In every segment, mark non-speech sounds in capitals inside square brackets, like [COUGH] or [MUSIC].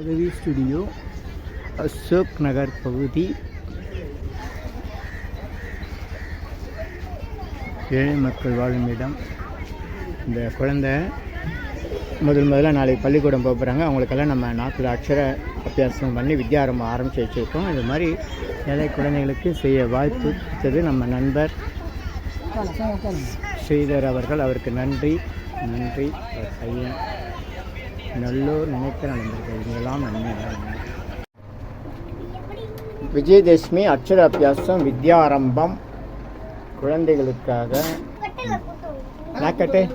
உதவி ஸ்டுடியோ அசோக் நகர் பகுதி ஏழை மக்கள் வாழும் இடம் இந்த குழந்தை முதல் முதல்ல நாளைக்கு பள்ளிக்கூடம் போக போகிறாங்க அவங்களுக்கெல்லாம் நம்ம நாற்பது அக்ஷர அபியாசம் பண்ணி வித்யாரம்பம் ஆரம்பித்து வச்சுருக்கோம். இது மாதிரி ஏழை குழந்தைகளுக்கு செய்ய வாய்ப்பு கொடுத்தது நம்ம நண்பர் ஸ்ரீதர் அவர்கள். அவருக்கு நன்றி. நன்றி. ஐயன் பையன். நல்லோர் நினைக்கிற நண்பர்கள் இவங்கெல்லாம் நன்மை. விஜயதசமி அக்ஷர அபியாசம் வித்யாரம்பம். குழந்தைகளுக்காக. நாக்கட்டு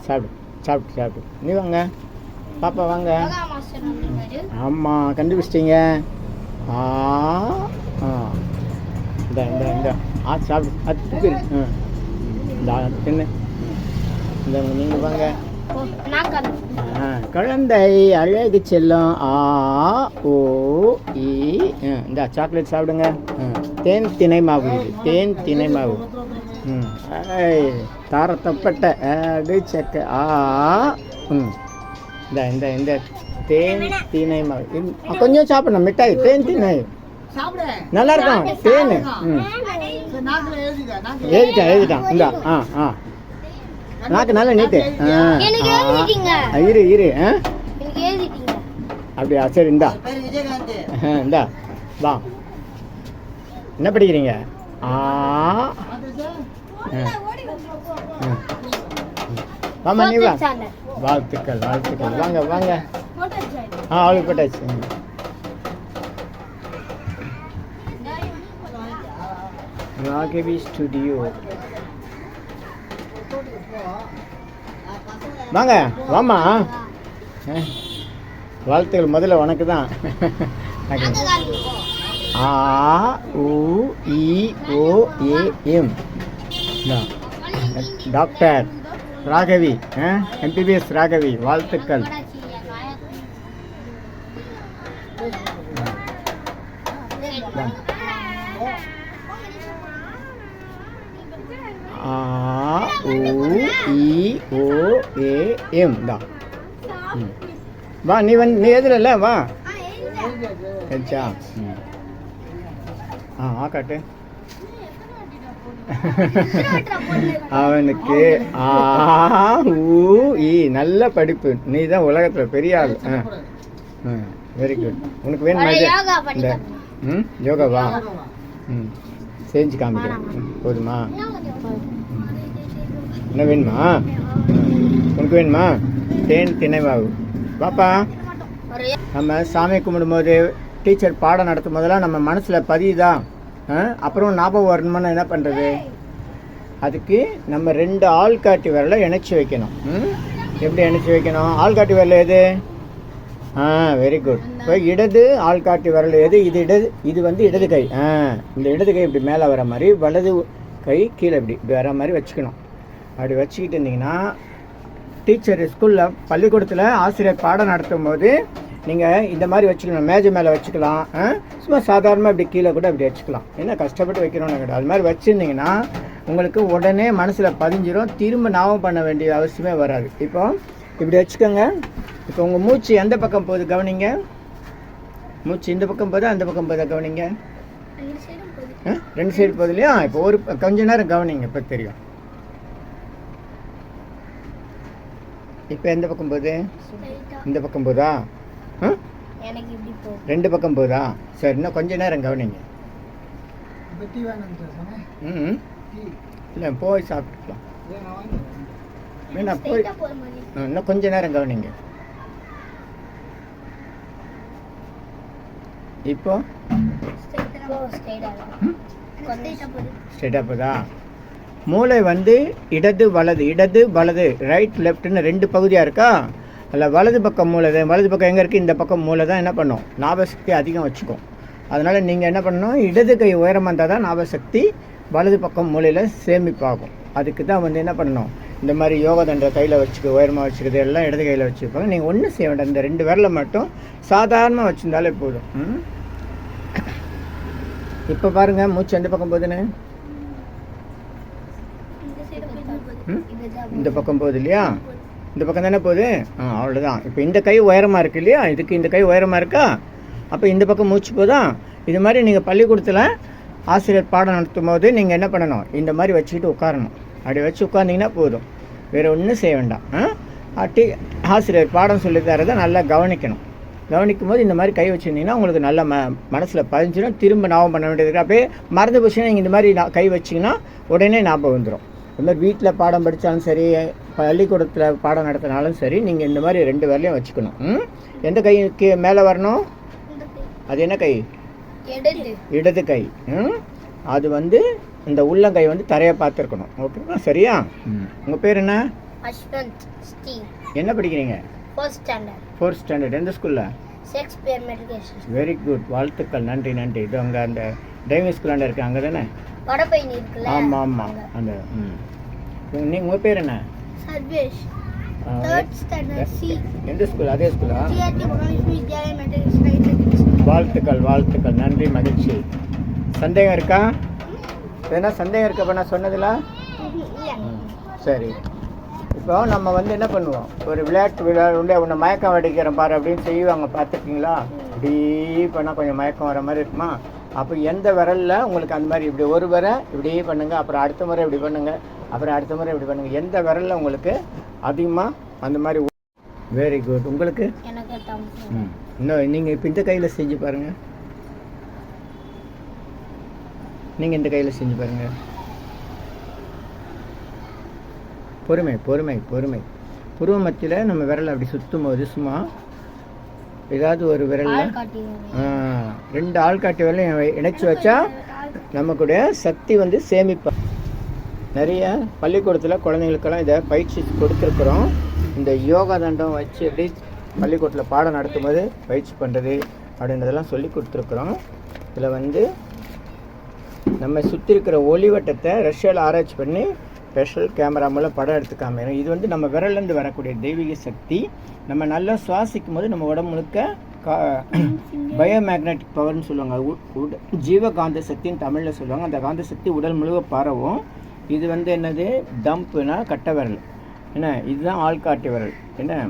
சாப்பிடு சாப்பிட்டு சாப்பிடு. நீ வாங்க. பாப்பா வாங்க. ஆமாம் கண்டுபிடிச்சிட்டீங்க. ஆ ஆ. இந்த இந்த இந்த. ஆ சாப்பிடு. அது துப்பிடு ம் இந்த தின்னு இந்த நீங்கள் வாங்க. ஆ, குழந்தை அழகு செல்லம். ஆ ஓ இ இந்த சாக்லேட் சாப்பிடுங்க. தேன் திணை மாவு இது. தேன் திணை மாவு. ம். ஐய், தார தப்பட்ட அடு சக்க. ஆ ம். இந்த இந்த இந்த தேன் திணை மாவு. கொஞ்சம் சாப்பிடணும். மிட்டாய். தேன் திணை நல்லா இருக்கும். தேன். ம். எழுதிட்டான் எழுதிட்டான். இந்தா ஆ ஆ. நாக்கு நல்லா நீட்டு. ஆ, இரு இரு ஆ. அப்படியா சரி இந்தா. ஆ, இந்தா வா. என்ன படிக்கிறீங்க? ஆ. ஆ. ஆ. வாம்மா நீ வா. வாழ்த்துக்கள் வாழ்த்துக்கள். வாங்க வாங்க. ஆ அவளுக்கு போட்டாச்சு ம். ராகவி ஸ்டுடியோ. வாங்க வாம்மா. வாழ்த்துக்கள் முதல்ல உனக்கு தான். ஆ உ இ ஓ ஏ எம். டாக்டர் ராகவி எம்பிபிஎஸ் ராகவி வாழ்த்துக்கள் ஆ உ இ ஓ ஏ எம் தான். வா நீ வந்து நீ எதில் இல்லை? வா. கச்சா ம். ஆ ஆ காட்டு. அவனுக்கு ஆ ஊ இ நல்ல படிப்பு. நீ தான் உலகத்தில் பெரிய ஆள். ஆ. வெரி குட் உனக்கு வேணுமா இந்த ம் யோகாவா? ம். செஞ்சு காமிக்கிறேன். போதுமா? என்ன வேணுமா? உனக்கு வேணுமா? தேன் திணைவாகு பாப்பா நம்ம சாமி கும்பிடும்போது டீச்சர் பாடம் நடத்தும் போதெல்லாம் நம்ம மனசில் பதியுதா ஆ? அப்புறம் ஞாபகம் வரணும்னு என்ன பண்ணுறது அதுக்கு நம்ம ரெண்டு ஆள்காட்டி விரலை இணைச்சி வைக்கணும். ம்? எப்படி இணைச்சி வைக்கணும்? ஆள்காட்டி விரல் எது? ஆ வெரி குட் இப்போ இடது ஆள்காட்டி விரல் எது? இது இடது இது வந்து இடது கை. ஆ இந்த இடது கை இப்படி மேலே வர மாதிரி வலது கை கீழே இப்படி வர மாதிரி வச்சுக்கணும். அப்படி வச்சுக்கிட்டு இருந்தீங்கன்னா டீச்சர் ஸ்கூலில் பள்ளிக்கூடத்தில் ஆசிரியர் பாடம் நடத்தும் போது நீங்கள் இந்த மாதிரி வச்சுக்கணும் மேஜை மேலே வச்சுக்கலாம் ஆ? சும்மா சாதாரணமாக இப்படி கீழே கூட இப்படி வச்சுக்கலாம். என்ன கஷ்டப்பட்டு வைக்கிறோம்னு கிடையாது அது மாதிரி வச்சுருந்தீங்கன்னா உங்களுக்கு உடனே மனசில் பதிஞ்சிரும் திரும்ப ஞாபகம் பண்ண வேண்டிய அவசியமே வராது. இப்போ இப்படி வச்சுக்கோங்க. இப்போ உங்கள் மூச்சு எந்த பக்கம் போகுது கவனிங்க? மூச்சு இந்த பக்கம் போதா அந்த பக்கம் போதா கவனிங்க? ரெண்டு சைடு போகுது இல்லையா? இப்போ ஒரு கொஞ்ச நேரம் கவனிங்க இப்போ தெரியும். இப்போ எந்த பக்கம் போகுது? இந்த பக்கம் போதா? ரெண்டு பக்கம் போகுதா சரி இன்னும் கொஞ்ச நேரம் கவனிங்க. ம் இல்லை போய் சாப்பிட்டுக்கலாம். வேணா போய். இன்னும் கொஞ்ச நேரம் கவனிங்க. இப்போ? ஸ்ட்ரெயிட்டாக போதா? மூளை வந்து இடது வலது இடது வலது ரைட் லெஃப்ட்னு ரெண்டு பகுதியாக இருக்கா? அதில் வலது பக்கம் மூளை வலது பக்கம் எங்கே இருக்குது இந்த பக்கம் மூளை தான் என்ன பண்ணும்? ஞாபகசக்தி அதிகம் வச்சுக்கும். அதனால் நீங்கள் என்ன பண்ணணும்? இடது கை உயரமாக இருந்தால் தான் ஞாபகசக்தி வலது பக்கம் மூலையில் சேமிப்பாகும். அதுக்கு தான் வந்து என்ன பண்ணணும்? இந்த மாதிரி யோகா தண்டை கையில் வச்சுக்க உயரமாக வச்சுக்கிறது எல்லாம் இடது கையில் வச்சுருப்பாங்க நீங்கள் ஒன்றும் செய்ய வேண்டாம். இந்த ரெண்டு விரலை மட்டும் சாதாரணமாக வச்சுருந்தாலே போதும். ம்? இப்போ பாருங்கள் மூச்சு எந்த பக்கம் போகுதுன்னு? இந்த பக்கம் போகுது இல்லையா? இந்த பக்கம் தானே போகுது? ஆ அவ்வளோதான் இப்போ இந்த கை உயரமாக இருக்கு இல்லையா? இதுக்கு இந்த கை உயரமாக இருக்கா? அப்போ இந்த பக்கம் மூச்சு போதா? இது மாதிரி நீங்கள் பள்ளிக்கூடத்தில் ஆசிரியர் பாடம் நடத்தும் போது நீங்கள் என்ன பண்ணணும்? இந்த மாதிரி வச்சுக்கிட்டு உட்காரணும். அப்படி வச்சு உட்கார்ந்தீங்கன்னா போதும். வேறு ஒன்றும் செய்ய வேண்டாம். ஆ? டீ ஆசிரியர் பாடம் சொல்லி தரதை நல்லா கவனிக்கணும். கவனிக்கும் போது இந்த மாதிரி கை வச்சுருந்தீங்கன்னா உங்களுக்கு நல்ல ம மனசில் பதிஞ்சிடும் திரும்ப ஞாபகம் பண்ண வேண்டியது அப்படியே மறந்து போச்சுன்னா நீங்கள் இந்த மாதிரி கை வச்சிங்கன்னா உடனே ஞாபகம் வந்துடும் இந்த மாதிரி வீட்டில் பாடம் படித்தாலும் சரி பள்ளிக்கூடத்தில் பாடம் நடத்தினாலும் சரி நீங்கள் இந்த மாதிரி ரெண்டு பேர்லையும் வச்சுக்கணும். ம்? எந்த கைக்கு மேலே வரணும்? இந்த கை. அது என்ன கை? இடது. இடது கை? அது வந்து இந்த உள்ளங்கை வந்து தரையை பார்த்துருக்கணும். ஓகேவா? சரியா? உங்கள் பேர் என்ன? என்ன படிக்கிறீங்க? ஃபோர்த் ஸ்டாண்டர்ட் எந்த ஸ்கூலில் வெரி குட் வாழ்த்துக்கள். நன்றி நன்றி. இது அங்கே அந்த டிரைவிங் ஸ்கூலாண்ட இருக்கு. அங்கே தானே? இருக்குல்ல? ஆமாம் ஆமாம் அந்த ம். நீங்கள் உங்கள் பேர் என்ன? சர்வேஷ். எந்த ஸ்கூல் அதே ஸ்கூலா வாழ்த்துக்கள் வாழ்த்துக்கள். நன்றி மகிழ்ச்சி. சந்தேகம் இருக்கா? எதனா சந்தேகம் இருக்கா இப்போ நான் சொன்னதில்? இல்ல. சரி. இப்போ நம்ம வந்து என்ன பண்ணுவோம்? ஒரு விளையாட்டு விளையாடு உன்னை மயக்கம் அடிக்கிறேன் பாரு அப்படின்னு செய்வாங்க பார்த்துருக்கீங்களா? இப்படி பண்ணால் கொஞ்சம் மயக்கம் வர மாதிரி இருக்குமா? அப்போ எந்த விரலில் உங்களுக்கு அந்த மாதிரி இப்படி ஒரு விரை இப்படி பண்ணுங்க அப்புறம் அடுத்த முறை இப்படி பண்ணுங்க அப்புறம் அடுத்த முறை இப்படி பண்ணுங்க. எந்த விரலில் உங்களுக்கு அதிகமாக அந்த மாதிரி வெரி குட் உங்களுக்கு? இன்னும் நீங்கள் இப்போ இந்த கையில் செஞ்சு பாருங்கள் நீங்கள் இந்த கையில் செஞ்சு பாருங்கள் பொறுமை பொறுமை பொறுமை. புருவ மத்தியில் நம்ம விரலை அப்படி சுற்றும் போது சும்மா ஏதாவது ஒரு விரலில் ரெண்டு ஆள்காட்டி விரலையும் இணைச்சி வச்சா நமக்குடைய சக்தி வந்து சேமிப்பா. நிறைய பள்ளிக்கூடத்தில் குழந்தைங்களுக்கெல்லாம் இதை பயிற்சி கொடுத்துருக்குறோம். இந்த யோகா தண்டம் வச்சு எப்படி பள்ளிக்கூடத்தில் பாடம் நடத்தும்போது பயிற்சி பண்ணுறது அப்படின்றதெல்லாம் சொல்லி கொடுத்துருக்குறோம். இதில் வந்து நம்ம சுற்றி இருக்கிற ஒளிவட்டத்தை ரஷ்யாவில் ஆராய்ச்சி பண்ணி ஸ்பெஷல் கேமரா மூலம் படம் எடுத்து காமிக்கிறோம் இது வந்து நம்ம விரல்லேருந்து வரக்கூடிய தெய்வீக சக்தி. நம்ம நல்லா சுவாசிக்கும் போது நம்ம உடம்பு முழுக்க கா [CLEARS THROAT] பயோமேக்னெட்டிக் பவர்னு சொல்லுவாங்க. உட- ஜீவகாந்த சக்தின்னு தமிழில் சொல்லுவாங்க. அந்த காந்த சக்தி உடல் முழுக்க பரவும். இது வந்து என்னது? டம்ப்னா கட்டை விரல். என்ன? இதுதான் ஆள்காட்டி விரல். என்ன?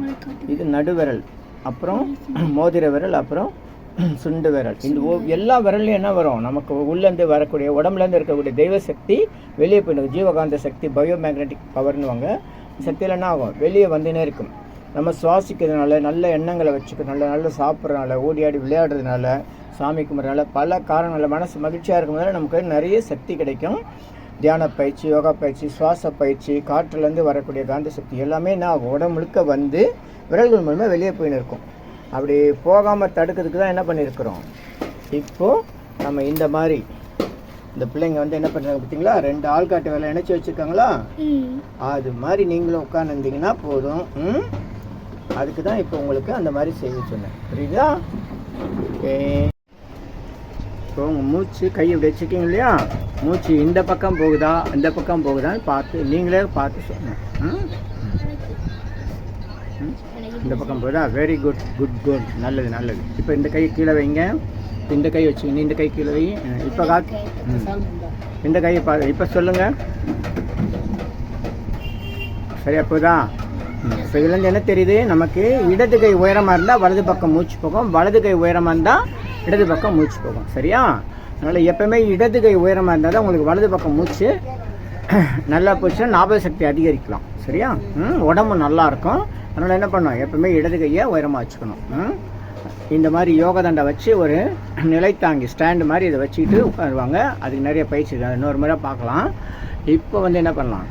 இது நடுவிரல் அப்புறம் [CLEARS THROAT] மோதிர விரல் அப்புறம் [CLEARS THROAT] சுண்டு விரல். இந்த எல்லா விரல்லையும் என்ன வரும்? நமக்கு உள்ளேருந்து வரக்கூடிய உடம்புலேருந்து இருக்கக்கூடிய தெய்வ சக்தி வெளியே போயிடும் ஜீவகாந்த சக்தி பயோமேக்னெட்டிக் பவர்னுவாங்க சக்தியில் என்ன ஆகும்? வெளியே வந்துனே இருக்கும். நம்ம சுவாசிக்கிறதுனால நல்ல எண்ணங்களை வச்சுக்கிறதுனால நல்ல சாப்பிட்றதுனால ஓடி ஆடி விளையாடுறதுனால சாமி கும்பிட்றதுனால பல காரணங்கள மனசு மகிழ்ச்சியாக இருக்கும்போது நமக்கு நிறைய சக்தி கிடைக்கும். தியான பயிற்சி யோகா பயிற்சி சுவாச பயிற்சி காற்றுலேருந்து வரக்கூடிய காந்த சக்தி எல்லாமே என்ன ஆகும்? உடம்பு முழுக்க வந்து விரல்கள் மூலமாக வெளியே போயின்னு இருக்கும். அப்படி போகாமல் தடுக்கிறதுக்கு தான் என்ன பண்ணியிருக்கிறோம்? இப்போது நம்ம இந்த மாதிரி இந்த பிள்ளைங்க வந்து என்ன பண்ணுறாங்க பார்த்தீங்களா? ரெண்டு ஆள்காட்டு வேலை இணைச்சி வச்சுருக்காங்களா? அது மாதிரி நீங்களும் உட்காந்துருந்தீங்கன்னா போதும். ம்? அதுக்கு தான் இப்போ உங்களுக்கு அந்த மாதிரி செய்ய சொன்னேன். புரியுதா? ஓகே. இப்போ உங்கள் மூச்சு கை இப்படி வச்சுருக்கீங்க இல்லையா? மூச்சு இந்த பக்கம் போகுதா? இந்த பக்கம் போகுதான்னு பார்த்து நீங்களே பார்த்து சொன்னேன் இந்த பக்கம் போகுதா? வெரி குட் குட் குட் நல்லது நல்லது. இப்போ இந்த கை கீழே வைங்க. இந்த கை வச்சுங்க இந்த கை கீழே வை. இப்போ காத்து இந்த கையை பா இப்போ சொல்லுங்கள் சரியா போதா? இப்போ இதுலேருந்து என்ன தெரியுது? நமக்கு இடது கை உயரமாக இருந்தால் வலது பக்கம் மூச்சு போகும். வலது கை உயரமாக இருந்தால் இடது பக்கம் மூச்சு போகும். சரியா? அதனால் எப்பவுமே இடது கை உயரமாக இருந்தால் தான் உங்களுக்கு வலது பக்கம் மூச்சு [CLEARS THROAT] நல்லா போச்சுன்னா ஞாபக சக்தி அதிகரிக்கலாம். சரியா? ம் உடம்பு நல்லா இருக்கும். அதனால் என்ன பண்ணணும் எப்பவுமே இடது கையை உயரமாக வச்சுக்கணும். ம்? இந்த மாதிரி யோக தண்டை வச்சு ஒரு நிலைத்தாங்கி ஸ்டாண்டு மாதிரி இதை வச்சுக்கிட்டு உட்காருவாங்க. அதுக்கு நிறைய பயிற்சி இன்னொரு முறை பார்க்கலாம். இப்போ வந்து என்ன பண்ணலாம்?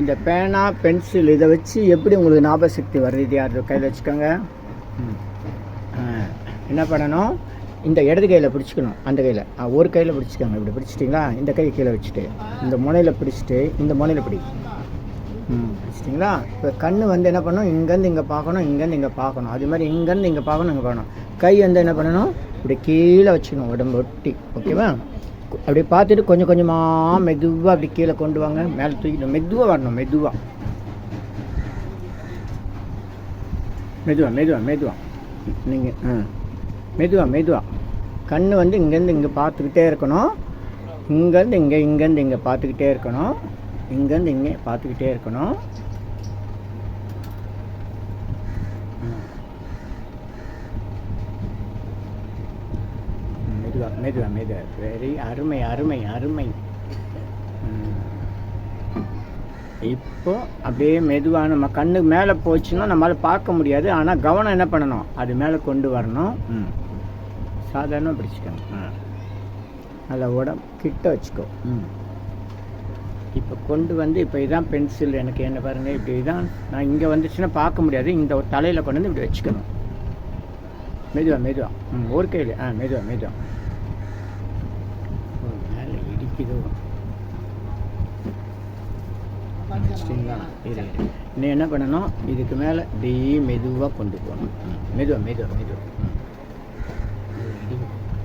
இந்த பேனா பென்சில் இதை வச்சு எப்படி உங்களுக்கு ஞாபக சக்தி வருது இது யார்? கையில் வச்சுக்கோங்க. என்ன பண்ணணும்? இந்த இடது கையில் பிடிச்சிக்கணும். அந்த கையில். ஒரு கையில் பிடிச்சிக்கோங்க. இப்படி பிடிச்சிட்டிங்களா? இந்த கை கீழே வச்சுட்டு இந்த முனையில் பிடிச்சிட்டு இந்த முனையில் பிடி. பிடிச்சிட்டிங்களா இப்போ கண் வந்து என்ன பண்ணணும்? இங்கேருந்து இங்கே பார்க்கணும் இங்கேருந்து இங்கே பார்க்கணும். அது மாதிரி இங்கேருந்து இங்கே பார்க்கணும் இங்கே பார்க்கணும். கை வந்து என்ன பண்ணணும்? இப்படி கீழே வச்சுக்கணும் உடம்பு ஒட்டி. ஓகேவா? அப்படி பார்த்துட்டு கொஞ்சம் கொஞ்சமாக மெதுவாக அப்படி கீழே கொண்டு வாங்க. மேலே தூக்கிட்டு மெதுவாக வரணும் மெதுவாக மெதுவாக மெதுவாக மெதுவாக நீங்கள் ஆ. மெதுவாக மெதுவாக கண் வந்து இங்கேருந்து இங்கே பார்த்துக்கிட்டே இருக்கணும். இங்கேருந்து இங்கே இங்கேருந்து இங்கே பார்த்துக்கிட்டே இருக்கணும். இங்கேருந்து இங்கே பார்த்துக்கிட்டே இருக்கணும். மெதுவா மெதுவா மெதுவா வெரி அருமை அருமை அருமை. இப்போ அப்படியே மெதுவாக நம்ம கண்ணு மேலே போச்சுன்னா நம்மளால் பார்க்க முடியாது. ஆனால் கவனம் என்ன பண்ணணும்? அது மேலே கொண்டு வரணும். ம். சாதாரணமாக பிடிச்சிக்கணும். நல்லா உடம்பு கிட்ட வச்சுக்கோ. ம். இப்போ கொண்டு வந்து இப்போ இதான் பென்சில் எனக்கு என்ன பாருங்கள் இப்படி தான் நான் இங்கே வந்துச்சுன்னா பார்க்க முடியாது. இந்த தலையில் கொண்டு வந்து இப்படி வச்சுக்கணும். மெதுவா மெதுவா. ம் ஒரு கையில். ஆ மெதுவா மெதுவா ஓ, மேலே இடிக்குதோ வச்சிட்டிங்களா? இரு நீ என்ன பண்ணணும்? இதுக்கு மேலே இப்படியே மெதுவாக கொண்டு போகணும். மெதுவாக மெதுவா மெதுவா.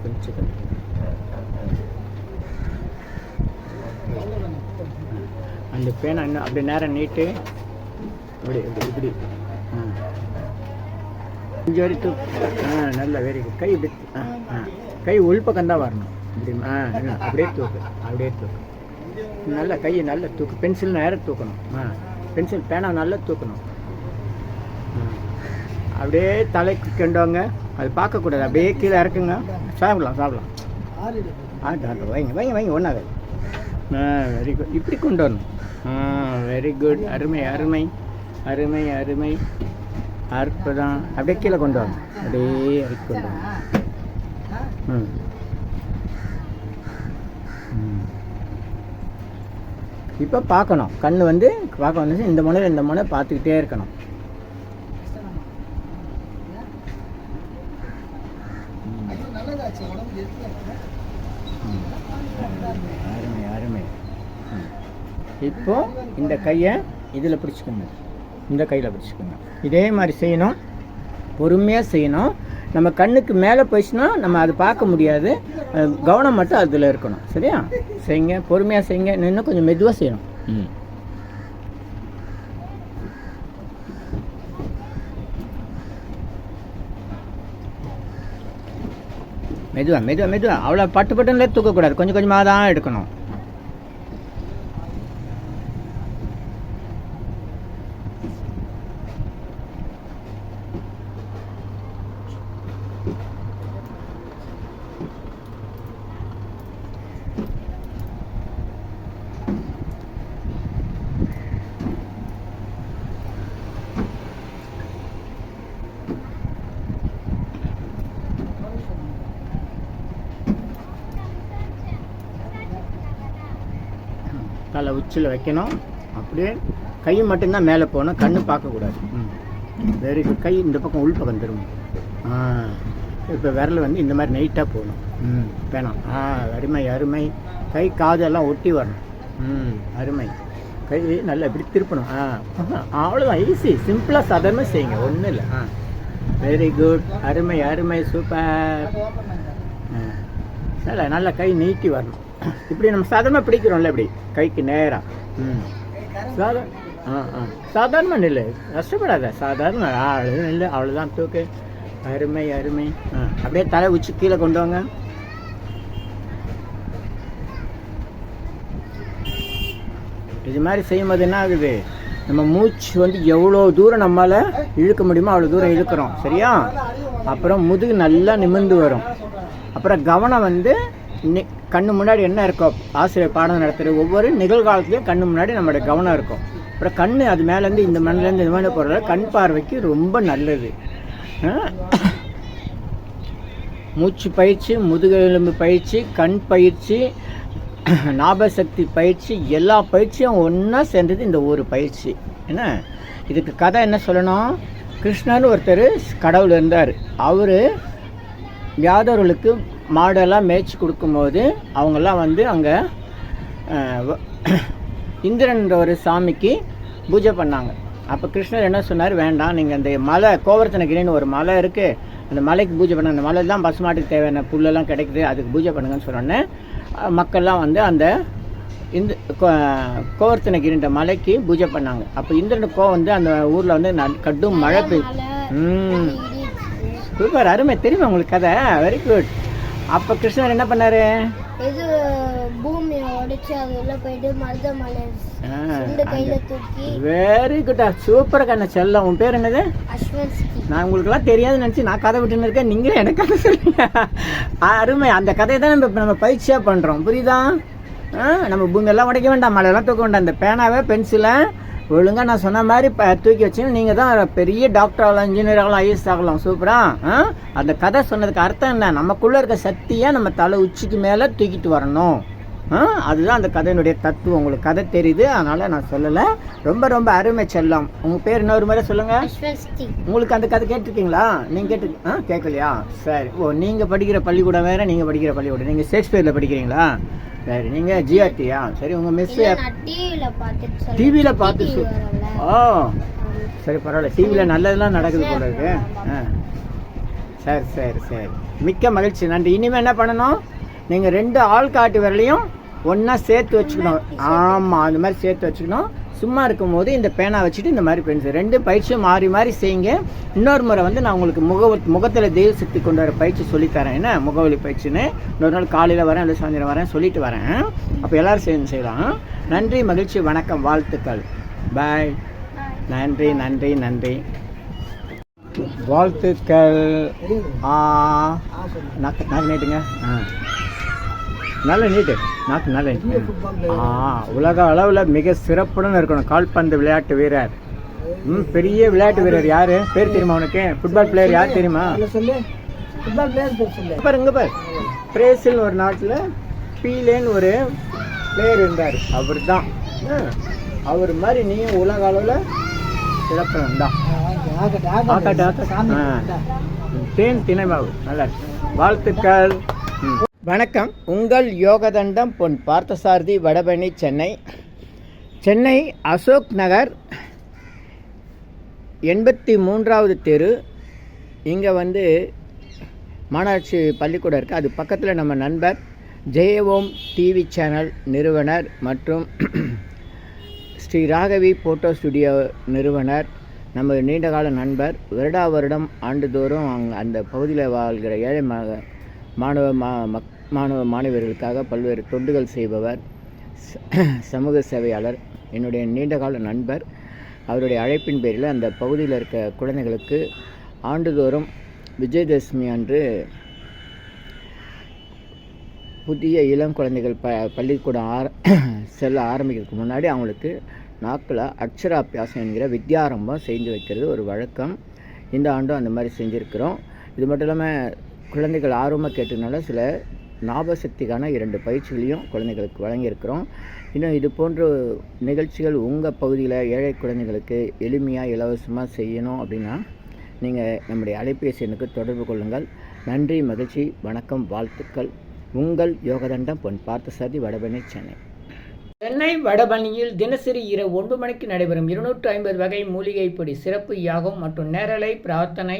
கொஞ்சம் அந்த பேனை இன்னும் அப்படி நேரம் நீட்டு. இப்படி இப்படி இப்படி. கொஞ்சம் வரைக்கும். ஆ நல்லா வெரி குட் கை இப்படி ஆ ஆ. கை உள்பக்கம் தான் வரணும். இப்படி ஆ, அப்படியே தூக்கு அப்படியே தூக்கு. நல்லா கையை நல்லா தூக்கு. பென்சில் நேரம் தூக்கணும். ஆ. பென்சில் பேனா நல்லா தூக்கணும். அப்படியே தலைக்கு கொண்டவங்க அது பார்க்கக்கூடாது. அப்படியே கீழே இறக்குங்க. சாப்பிடலாம் சாப்பிடலாம். ஆ டாக்டர் வைங்க வைங்க வைங்க. ஒன்றாவது ஆ வெரி குட் இப்படி கொண்டு வரணும். ஆ வெரி குட் அருமை அருமை. அருமை அருமை. அற்புதம். அப்படியே கீழே கொண்டு வரணும். அப்படியே இறக்கி கொண்டு வரணும். ம் ம். இப்போ பார்க்கணும். கண் வந்து பார்க்க வந்து இந்த முனை இந்த முனை பார்த்துக்கிட்டே இருக்கணும். அருமை அருமை. ம். இப்போ இந்த கையை இதில் பிடிச்சிக்கோங்க. இந்த கையில் பிடிச்சிக்கோங்க. இதே மாதிரி செய்யணும். பொறுமையாக செய்யணும். நம்ம கண்ணுக்கு மேலே போயிடுச்சுன்னா நம்ம அது பார்க்க முடியாது. கவனம் மட்டும் அதில் இருக்கணும். சரியா? செய்யுங்க. பொறுமையாக செய்யுங்க. இன்னும் கொஞ்சம் மெதுவாக செய்யணும். ம். மெதுவா மெதுவா மெதுவா. அவ்வளோ பட்டு பட்டுன்னு தூக்கக்கூடாது. கொஞ்சம் கொஞ்சமாக தான் எடுக்கணும். தலை உச்சியில் வைக்கணும். அப்படியே கை மட்டும்தான் மேலே போகணும். கண்ணு பார்க்கக்கூடாது. வெரி குட் கை இந்த பக்கம் உள் பக்கம் திரும்ப ஆ. இப்போ விரல் வந்து இந்த மாதிரி நைட்டாக போகணும். வேணாம் ஆ அருமை அருமை. கை காதெல்லாம் ஒட்டி வரணும். ம். அருமை. கை நல்லா இப்படி திருப்பணும். ஆ. அவ்வளோதான் ஈஸி சிம்பிளாக சாதாரணமாக செய்யுங்க. ஒன்றும் இல்லை. ஆ. வெரி குட் அருமை அருமை. சூப்பர் நல்ல நல்லா கை நீட்டி வரணும். இப்படி நம்ம சாதாரணமாக பிடிக்கிறோம்ல இப்படி கைக்கு நேராக ம். சாதா ஆ ஆ. சாதாரணமாக நில்லு. கஷ்டப்படாத. சாதாரண ஆளு நில்லு. அவ்வளோதான் தூக்கு. அருமை அருமை. ஆ. அப்படியே தலை உச்சி கீழே கொண்டு வாங்க. இது மாதிரி செய்யும்போது என்ன ஆகுது? நம்ம மூச்சு வந்து எவ்வளோ தூரம் நம்மளால் இழுக்க முடியுமோ அவ்வளோ தூரம் இழுக்கிறோம். சரியா? அப்புறம் முதுகு நல்லா நிமிர்ந்து வரும். அப்புறம் கவனம் வந்து நி- கண்ணு முன்னாடி என்ன இருக்கோ ஆசிரியர் பாடம் நடத்துகிற ஒவ்வொரு நிகழ்காலத்துலேயும் கண்ணு முன்னாடி நம்மளோட கவனம் இருக்கும். அப்புறம் கண் அது மேலேருந்து இந்த மண்ணிலேருந்து இந்த மாதிரி போகிறதால கண் பார்வைக்கு ரொம்ப நல்லது. மூச்சு பயிற்சி முதுகெலும்பு பயிற்சி கண் பயிற்சி ஞாபகசக்தி பயிற்சி எல்லா பயிற்சியும் ஒன்றா சேர்ந்தது இந்த ஒரு பயிற்சி. என்ன? இதுக்கு கதை என்ன சொல்லணும்? கிருஷ்ணர்னு ஒருத்தர் கடவுள் இருந்தார். அவர் யாதவர்களுக்கு மாடெல்லாம் மேய்ச்சி கொடுக்கும்போது அவங்கெல்லாம் வந்து அங்கே [CLEARS THROAT] இந்திரன்ற ஒரு சாமிக்கு பூஜை பண்ணாங்க. அப்போ கிருஷ்ணர் என்ன சொன்னார்? வேண்டாம் நீங்கள் அந்த மலை கோவர்த்தனகிரின்னு ஒரு மலை இருக்குது அந்த மலைக்கு பூஜை பண்ண அந்த மலை தான் பசுமாட்டுக்கு தேவையான புல்லெல்லாம் கிடைக்குது அதுக்கு பூஜை பண்ணுங்கன்னு சொன்னோன்னே மக்கள்லாம் வந்து அந்த இந்த கோ- கோவர்த்தனகிரின்ற மலைக்கு பூஜை பண்ணாங்க. அப்போ இந்திரனுக்கு கோவம் வந்து அந்த ஊரில் வந்து கடும் மழை பெய் ம். சூப்பர் அருமை. தெரியுமா உங்களுக்கு கதை? வெரி குட் அப்போ கிருஷ்ணர் என்ன பண்ணாரு? இது பூமியை உடைச்சு அது உள்ள போயிட்டு மருதமலை கையில தூக்கி. வெரி குட் சூப்பர் கண்ண செல்லம். உன் பேர் என்னது? நான் உங்களுக்குலாம் தெரியாதுன்னு நினச்சி நான் கதை விட்டுன்னு இருக்கேன். நீங்களும் எனக்கு கதை சொல்லுங்க. அருமை. அந்த கதையை தான் நம்ம நம்ம பயிற்சியாக பண்ணுறோம் புரியுதா? நம்ம பூமியெல்லாம் உடைக்க வேண்டாம். மழையெல்லாம் தூக்க வேண்டாம். இந்த பேனாவை பென்சிலை ஒழுங்காக நான் சொன்ன மாதிரி ப தூக்கி வச்சுன்னு நீங்கள் தான் பெரிய டாக்டர் ஆகலாம் இன்ஜினியர் ஆகலாம் ஐஎஸ் ஆகலாம். சூப்பரா ஆ? அந்த கதை சொன்னதுக்கு அர்த்தம் என்ன? நமக்குள்ளே இருக்க சக்தியை நம்ம தலை உச்சிக்கு மேலே தூக்கிட்டு வரணும். ஆ? அதுதான் அந்த கதையினுடைய தத்துவம். உங்களுக்கு கதை தெரியுது அதனால் நான் சொல்லலை. ரொம்ப ரொம்ப அருமை செல்லம். உங்கள் பேர் இன்னொரு முறை சொல்லுங்கள் உங்களுக்கு அந்த கதை கேட்டிருக்கீங்களா? நீங்கள் கேட்டு ஆ கேட்கலையா? சரி. ஓ நீங்கள் படிக்கிற பள்ளிக்கூடம் வேறு நீங்கள் படிக்கிற பள்ளிக்கூடம். நீங்கள் ஷேக்ஸ்பியரில் படிக்கிறீங்களா? சரி நீங்கள் ஜிஆர்டியா சரி உங்கள் மிஸ். டிவியில் பார்த்து. ஓ சரி பரவாயில்ல. டிவியில் நல்லதெல்லாம் நடக்குது போல இருக்கு. ஆ. சரி சரி சரி. மிக்க மகிழ்ச்சி. நன்றி. இனிமேல் என்ன பண்ணணும்? நீங்கள் ரெண்டு ஆள் காட்டு விரலையும் ஒன்றா சேர்த்து வச்சுக்கணும். ஆமாம் அந்த மாதிரி சேர்த்து வச்சுக்கணும். சும்மா இருக்கும்போது இந்த பேனா வச்சுட்டு இந்த மாதிரி பென்சில் ரெண்டு பயிற்சியும் மாறி மாறி செய்யுங்க. இன்னொரு முறை வந்து நான் உங்களுக்கு முக முகத்தில் தெய்வ சக்தி கொண்டு வர பயிற்சி சொல்லித்தரேன். என்ன? முகவலி பயிற்சின்னு. இன்னொரு நாள் காலையில் வரேன் இல்லை சாயந்தரம் வரேன் சொல்லிட்டு வரேன். அப்போ எல்லோரும் சேர்ந்து செய்யலாம். நன்றி மகிழ்ச்சி வணக்கம் வாழ்த்துக்கள். பாய் நன்றி நன்றி நன்றி. வாழ்த்துக்கள். ஆ. நாக்கு நாக்கு ஆ. நல்ல நீட்டு நாக்கு நல்ல ஆ உலக அளவில் மிக சிறப்புடன் இருக்கணும். கால்பந்து விளையாட்டு வீரர். ம் பெரிய விளையாட்டு வீரர் யாரு? பேர் தெரியுமா உனக்கு? ஃபுட்பால் பிளேயர் யார் தெரியுமா? பாரு இங்க பாரு பிரேசில் ஒரு நாட்டில் பீலேன்னு ஒரு பிளேயர் இருந்தார். அவர் தான் அவர் மாதிரி நீயும் உலக அளவில் சிறப்பு தான். தேன் தினைமாவு நல்லா. வாழ்த்துக்கள். வணக்கம். உங்கள் யோகதண்டம் பொன் பார்த்தசாரதி வடபழனி சென்னை. சென்னை அசோக் நகர் எண்பத்தி மூன்றாவது தெரு. இங்கே வந்து மாநகராட்சி பள்ளிக்கூடம் இருக்குது அது பக்கத்தில் நம்ம நண்பர் ஜெயவோம் டிவி சேனல் நிறுவனர் மற்றும் [CLEARS THROAT] ஸ்ரீ ராகவி ஃபோட்டோ ஸ்டுடியோ நிறுவனர் நம்ம நீண்டகால நண்பர். வருடா வருடம் ஆண்டுதோறும் அங்கே அந்த பகுதியில் வாழ்கிற ஏழை மா மாணவ மா மக் மாணவ மாணவர்களுக்காக பல்வேறு தொண்டுகள் செய்பவர் ச- சமூக சேவையாளர் என்னுடைய நீண்டகால நண்பர். அவருடைய அழைப்பின் பேரில் அந்த பகுதியில் இருக்க குழந்தைகளுக்கு ஆண்டுதோறும் விஜயதசமி அன்று புதிய இளம் குழந்தைகள் ப பள்ளிக்கூடம் ஆர செல்ல ஆரம்பிக்கிறதுக்கு முன்னாடி அவங்களுக்கு நாக்கில் அக்ஷராபியாசம் என்கிற வித்யாரம்பம் செஞ்சு வைக்கிறது ஒரு வழக்கம். இந்த ஆண்டும் அந்த மாதிரி செஞ்சுருக்கிறோம். இது மட்டும் இல்லாமல் குழந்தைகள் ஆர்வமாக கேட்டதுனால சில ஞாபகசக்திக்கான இரண்டு பயிற்சிகளையும் குழந்தைகளுக்கு வழங்கியிருக்கிறோம். இன்னும் இது போன்ற நிகழ்ச்சிகள் உங்கள் பகுதியில் ஏழை குழந்தைகளுக்கு எளிமையாக இலவசமாக செய்யணும் அப்படின்னா நீங்கள் நம்முடைய அலைபேசி எண்ணுக்கு தொடர்பு கொள்ளுங்கள். நன்றி மகிழ்ச்சி வணக்கம் வாழ்த்துக்கள். உங்கள் யோகதண்டம் பொன் பார்த்தசாதி வடபழனி சென்னை. சென்னை வடபழனியில் தினசரி இரவு ஒன்பது மணிக்கு நடைபெறும் இருநூற்று ஐம்பது வகை மூலிகைப்படி சிறப்பு யாகம் மற்றும் நேரலை பிரார்த்தனை